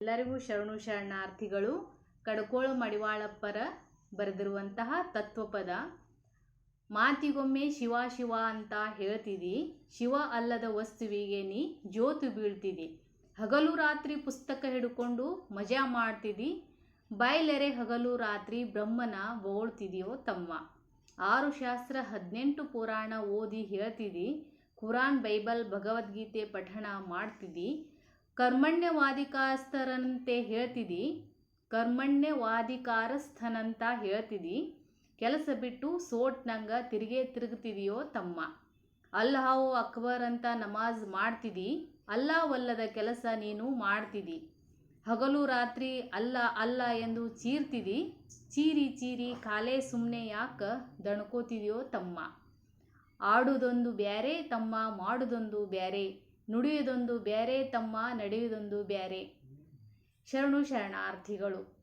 ಎಲ್ಲರಿಗೂ ಶರಣು ಶರಣಾರ್ಥಿಗಳು, ಕಡಕೋಳು ಮಡಿವಾಳಪ್ಪರ ಬರೆದಿರುವಂತಹ ತತ್ವಪದ, ಮಾತಿಗೊಮ್ಮೆ ಶಿವ ಶಿವ ಅಂತ ಹೇಳ್ತಿದಿ, ಶಿವ ಅಲ್ಲದ ವಸ್ತುವಿಗೆ ನೀ ಜ್ಯೋತು ಬೀಳ್ತಿದಿ. ಹಗಲು ರಾತ್ರಿ ಪುಸ್ತಕ ಹಿಡ್ಕೊಂಡು ಮಜಾ ಮಾಡ್ತಿದಿ ಬಯಲೆರೆ ಹಗಲು ರಾತ್ರಿ ಬ್ರಹ್ಮನ ಬೋಳ್ತಿದೆಯೋ ತಮ್ಮ. ಆರು ಶಾಸ್ತ್ರ ಹದಿನೆಂಟು ಪುರಾಣ ಓದಿ ಹೇಳ್ತಿದಿ, ಕುರಾನ್ ಬೈಬಲ್ ಭಗವದ್ಗೀತೆ ಪಠಣ ಮಾಡ್ತಿದಿ ಕರ್ಮಣ್ಯವಾದಿಕಾಸ್ತರಂತೆ ಹೇಳ್ತಿದ್ದಿ ಕರ್ಮಣ್ಯವಾದಿಕಾರಸ್ಥನಂತ ಹೇಳ್ತಿದ್ದಿ ಕೆಲಸ ಬಿಟ್ಟು ಸೋಟ್ನಂಗ ತಿರುಗೇ ತಿರುಗ್ತಿದೆಯೋ ತಮ್ಮ. ಅಲ್ಲಾಹು ಅಕ್ಬರ್ ಅಂತ ನಮಾಜ್ ಮಾಡ್ತಿದ್ದಿ ಅಲ್ಲಾವಲ್ಲದ ಕೆಲಸ ನೀನು ಮಾಡ್ತಿದ್ದಿ ಹಗಲು ರಾತ್ರಿ ಅಲ್ಲ ಅಲ್ಲ ಎಂದು ಚೀರ್ತಿದಿ, ಚೀರಿ ಚೀರಿ ಕಾಲೇ ಸುಮ್ಮನೆ ಯಾಕೆ ದಣ್ಕೋತಿದೆಯೋ ತಮ್ಮ. ಆಡುದೊಂದು ಬ್ಯಾರೆ, ತಮ್ಮ ಮಾಡುದೊಂದು ಬ್ಯಾರೆ. ನುಡಿಯುವುದೊಂದು ಬ್ಯಾರೆ ತಮ್ಮ ನಡೆಯುವುದೊಂದು ಬ್ಯಾರೆ. ಶರಣು ಶರಣಾರ್ಥಿಗಳು.